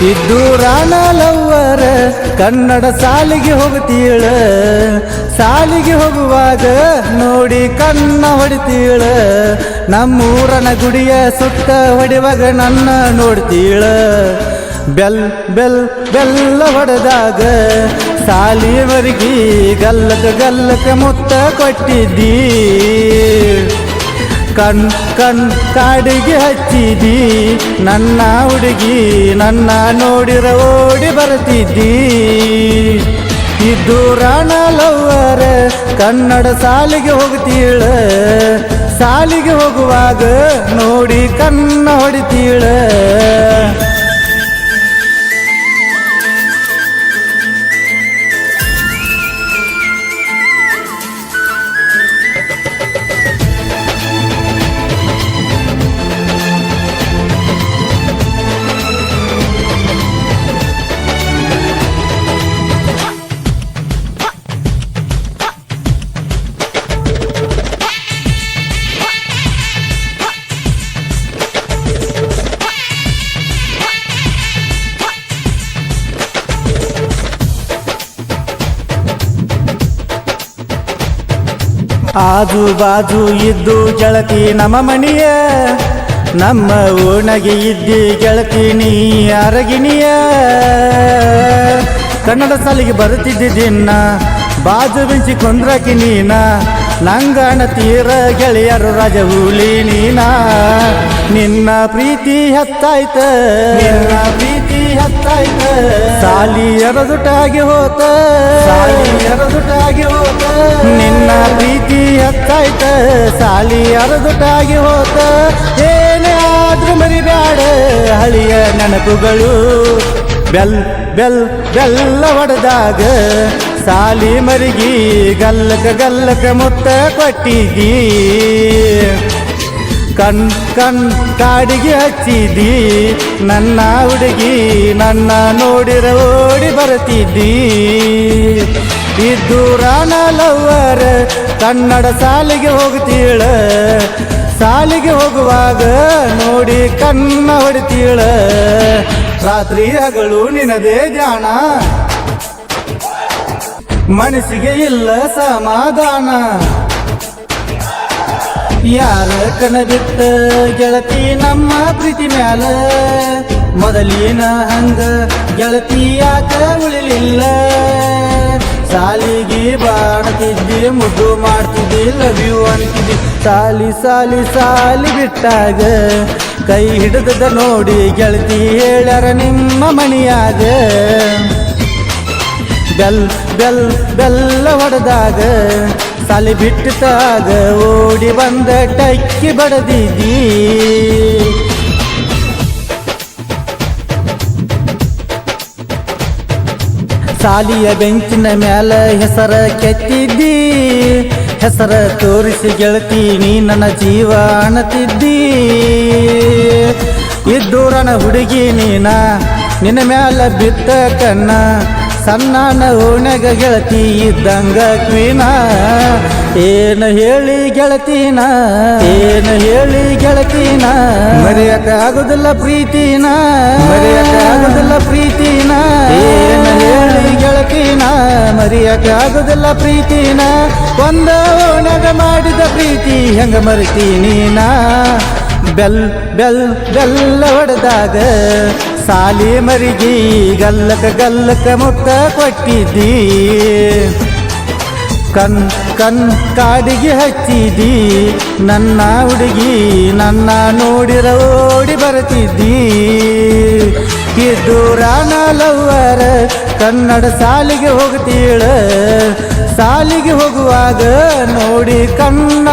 ಇದ್ದು ರಾಣ ಲವ್ವರ ಕನ್ನಡ ಸಾಲಿಗೆ ಹೋಗ್ತೀಳ ಸಾಲಿಗೆ ಹೋಗುವಾಗ ನೋಡಿ ಕಣ್ಣ ಹೊಡಿತೀಳ. ನಮ್ಮೂರನ ಗುಡಿಯ ಸುತ್ತ ಹೊಡೆಯುವಾಗ ನನ್ನ ನೋಡ್ತೀಳ. ಬೆಲ್ ಬೆಲ್, ಬೆಲ್ಲ ಹೊಡೆದಾಗ ಸಾಲಿಯವರಿಗೆ ಗಲ್ಲಕ ಗಲ್ಲಕ ಮುತ್ತ ಕೊಟ್ಟಿದ್ದೀ. ಕಣ್ ಕಣ್ ಕಾಡಿಗೆ ಹಚ್ಚಿದಿ. ನನ್ನ ಹುಡುಗಿ ನನ್ನ ನೋಡಿರ ಓಡಿ ಬರ್ತಿದ್ದಿ. ಇದು ರಾಣ ಲವ್ವರ ಕನ್ನಡ ಸಾಲಿಗೆ ಹೋಗ್ತೀಳ. ಸಾಲಿಗೆ ಹೋಗುವಾಗ ನೋಡಿ ಕಣ್ಣ ಹೊಡಿತೀಳ. ಆಜು ಬಾಜು ಇದ್ದು ಗೆಳತಿ ನಮ್ಮ ಮಣಿಯ, ನಮ್ಮ ಓಣಗೆ ಇದ್ದಿ ಗೆಳತಿ ನೀ ಅರಗಿಣಿಯ. ಕನ್ನಡ ಸಾಲಿಗೆ ಬರುತ್ತಿದ್ದಿ ದಿನ, ಬಾಜು ಬೆಂಚಿ ಕೊಂದ್ರಕಿ ನೀನ, ನಂಗಣ ತೀರ ಗೆಳೆಯರು ರಾಜ ಹುಲಿ ನೀನ. ನಿನ್ನ ಪ್ರೀತಿ ಹತ್ತಾಯ್ತ, ನಿನ್ನ ಪ್ರೀತಿ ಹತ್ತಾಯ್ತ? ಸಾಲಿ ಎರದುಟಾಗಿ ಹೋತ. ಸಾಲಿ ಎರದುಟಾಗಿ ಹೋತ. ನಿನ್ನ ಪ್ರೀತಿ ಹತ್ತಾಯ್ತ? ಸಾಲಿ ಎರದುಟಾಗಿ ಹೋತ. ಏನೇ ಆದ್ರೂ ಮರಿಬ್ಯಾಡ ಹಳಿಯ ನೆನಪುಗಳು. ಬೆಲ್ ಬೆಲ್ ಬೆಲ್ಲ ಹೊಡೆದಾಗ ಸಾಲಿ ಮರಿಗಿ ಗಲ್ಲಕ ಗಲ್ಲಕ ಮುತ್ತ ಕೊಟ್ಟಿದ್ದೀ. ಕಣ್ ಕಣ್ ಕಾಡಿಗೆ ಹಚ್ಚಿದಿ. ನನ್ನ ಹುಡುಗಿ ನನ್ನ ನೋಡಿರ ಓಡಿ ಬರುತ್ತಿದ್ದಿ ಇದ್ದು ರಾಣ ಲವ್ವರ ಕನ್ನಡ ಸಾಲಿಗೆ ಹೋಗ್ತೀಳ ಸಾಲಿಗೆ ಹೋಗುವಾಗ ನೋಡಿ ಕಣ್ಣ ಹೊಡಿತೀಳ. ರಾತ್ರಿ ಹಗಳು ನಿನದೇ ಜಾಣ ಮನಸ್ಸಿಗೆ ಇಲ್ಲ ಸಮಾಧಾನ. ಯಾರ ಕಣ ಬಿತ್ತ ಗೆಳತಿ ನಮ್ಮ ಪ್ರೀತಿ ಮ್ಯಾಲ? ಮೊದಲಿನ ಹಂಗ ಗೆಳತಿ ಯಾಕ ಉಳಿಲಿಲ್ಲ? ಸಾಲಿಗೆ ಬಾಡ್ತಿದ್ದಿ ಮುದ್ದು ಮಾಡ್ತಿದ್ದಿ ಲವ್ ಯು ಅಂತಿದ್ದಿ. ಸಾಲಿ ಸಾಲಿ ಸಾಲಿ ಬಿಟ್ಟಾಗ ಕೈ ಹಿಡಿದ ನೋಡಿ ಗೆಳತಿ ಹೇಳ್ಯಾರ ನಿಮ್ಮ ಮಣಿಯಾಗ ಬೆಲ್ ಬೆಲ್, ಬೆಲ್ಲ ಹೊಡೆದಾಗ, ಸಾಲಿ ಬಿಟ್ಟಿತಾಗ ಓಡಿ ಬಂದ ಟಕ್ಕಿ ಬಡದಿದ್ದೀ. ಸಾಲಿಯ ಬೆಂಚಿನ ಮ್ಯಾಲ ಹೆಸರ ಕೆತ್ತಿದ್ದಿ. ಹೆಸರ ತೋರಿಸಿ ಗೆಳತಿ, ನೀ ನನ್ನ ಜೀವ ಅಣತಿದ್ದಿ. ಇದ್ದೂರನ ಹುಡುಗಿ ನೀನ, ನಿನ್ನ ಮ್ಯಾಲ ಬಿತ್ತ ಕಣ್ಣ ಸಣ್ಣನ ಓಣಗ ಗೆಳತಿ ಇದ್ದಂಗ ಕ್ವೀನ. ಏನು ಹೇಳಿ ಗೆಳತಿನ? ಏನು ಹೇಳಿ ಗೆಳತಿನ? ಮರೆಯಕ ಆಗುದಿಲ್ಲ ಪ್ರೀತಿನ. ಮರೆಯಕ ಆಗುದಿಲ್ಲ ಪ್ರೀತಿನ. ಏನು ಹೇಳಿ ಗೆಳತಿನ? ಮರೆಯಕ ಆಗುದಿಲ್ಲ ಪ್ರೀತಿನ. ಒಂದ ಓಣಗ ಮಾಡಿದ ಪ್ರೀತಿ ಹೆಂಗ ಮರಿತೀನಿ ನಾ? ಬೆಲ್ ಬೆಲ್, ಬೆಲ್ಲ ಹೊಡೆದಾಗ ಸಾಲಿ ಮರಿಗಿ, ಗಲ್ಲಕ ಗಲ್ಲಕ ಮುತ್ತ ಕೊಟ್ಟಿದ್ದಿ. ಕನ್ ಕನ್ ಕಾಡಿಗೆ ಹಚ್ಚಿದಿ ನನ್ನ ಹುಡುಗಿ ನನ್ನ ನೋಡಿರ ಓಡಿ ಬರ್ತಿದ್ದಿ. ಇದು ಲವ್ವರ ಕನ್ನಡ ಸಾಲಿಗೆ ಹೋಗ್ತೀಳ. ಸಾಲಿಗೆ ಹೋಗುವಾಗ ನೋಡಿ ಕಣ್ಣ